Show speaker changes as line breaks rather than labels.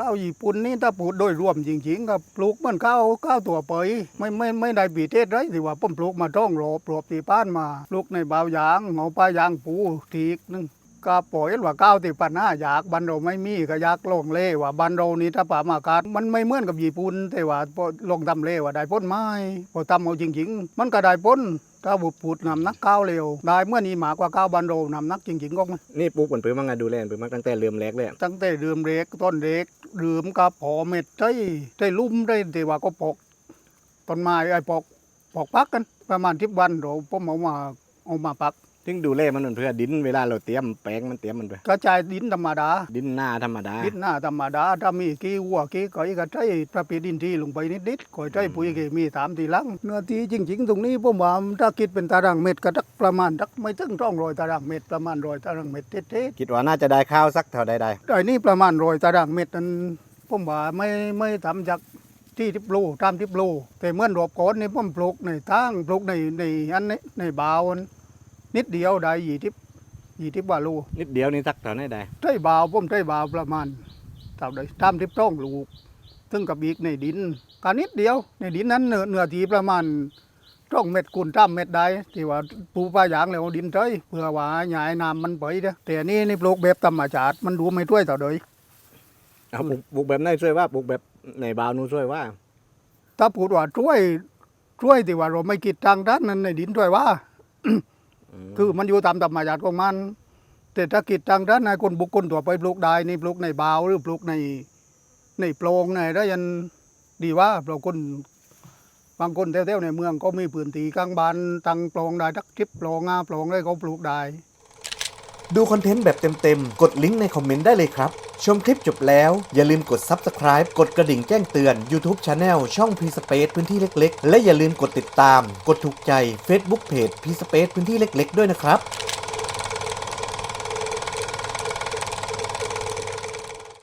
ข้าวญี่ปุ่นนี่ถ้าปลูกโดยรวมจริงๆก็ปลูกเหมันข้าวข้าวตัวเปยไม่ไม่ไม่ได้ปีเทศไรที่ว่าผมปลูกมาต้องรอบรอบที่ป้านมาปลูกในบาวยางเหงาปลายางปูทีกนึงก็ปล่อยว่าข้าวที่ปัญหาอยากบันเราไม่มีก็อยากลงเล่ว่าบันเรานี่ถ้าป่ามากาศมันไม่เหมือนกับญี่ปุ่นแต่ว่าพอลงทำเล่ว่าได้พ้นไม้พอทำเอาจริง ๆ มันก็ได้พ้นถ้าบุปูดนำนักข้าวเร็ว ได้เมื่อนี้หมากกว่าข้าวบันเรานำนักจริงๆก็มัน
นี่ปลูกผลปื้มังงาดูแลผลปื้มังตั้งแต่เริ่มแรกเลยอะ
ตั้งแต่เดือมเล็กต้นเล็กเดือมกับพอเม็ดได้ได้ลุ่มได้แต่ว่าก็ปอกต้นไม้ไอ้ปอกปอกปักกัน ประมาณทิบวันเราผมเอามาเอามาปัก
ถึงดูแลมันเพื่อดินเวลาเราเตรียมแปลงมันเตรียมมันไป
กระจายดินธรรมดา
ดินหน้าธรรมดา
ดินหน้าธรรมดาถ้ามีกี้วัวกี้ก้อยก็ใช้ประเภทดินที่ลงไปนิดๆก้อยใช้ปุ๋ยเคมีตามทีหลังเนื้อที่จริง ๆ ตรงนี้ผมว่าถ้าคิดเป็นตารางเมตรก็สักประมาณสักไม่ถึงต้องรอยตารางเมตรประมาณรอยตารางเมตรเท่ๆ
คิดว่าน่าจะได้ข้าวสักเท่าใด
ไอ้นี่ประมาณร้อยตารางเมตรนั้นผมว่าไม่ไม่ทำจากที่ทิพโลตามทิพโลแต่เมื่อรอบก่อนนี่ผมปลูกในตั้งปลูกในในอันนี้ในบาวอัน นิดเดียวได้ยี่ทิพยี่ทิพว่าโล
ๆนิดเดียวนี่สักเท่าไหนได้
ใช้บาวผมใช้บาวประมาณเท่าใดตามทิพต้องลูกถึงกับอีกในดินการนิดเดียว ในดินนั้นเนื้อเนื้อที่ประมาณต้องเม็ดกุนตามเม็ดได้ที่ว่าปลูกปลายางแล้วเอาดินเฉยเพื่อว่าหยายน้ำมันไปเด้อแต่อันนี่นี่ปลูกแบบธรรมชาติมันดูไม่ถ้วยเท่าใด
เอาปลูกปลูกแบบไหนช่วยว่าปลูกแบบในบาวนู้ช่วยว่า
ถ้าพูดว่าช่วยช่วยที่ว่าเราไม่คิดทางด้านนั้นในดินช่วยว่า คือมันอยู่ตามธรรมชาติของมันแต่ถ้าคิดทางด้านในคนบุคคลตัวไปปลูกได้นี่ปลูกในบาวหรือปลูกในในโปรงในได้ยันดีว่าเราคนบางคนแถวๆในเมืองก็มีพื้นที่กลางบ้านตั้งโปรงได้ทักทิปโปรงงาโปรงได้เขาปลูกได้
ดูคอนเทนต์แบบเต็มๆ กดลิงก์ในคอมเมนต์ได้เลยครับ ชมคลิปจบแล้ว อย่าลืมกด Subscribe กดกระดิ่งแจ้งเตือน YouTube Channel ช่อง p s p a c e พื้นที่เล็ก ๆ และอย่าลืมกดติดตาม กดถูกใจ Facebook Page p s p a c e พื้นที่เล็ก ๆ ด้วยนะครับ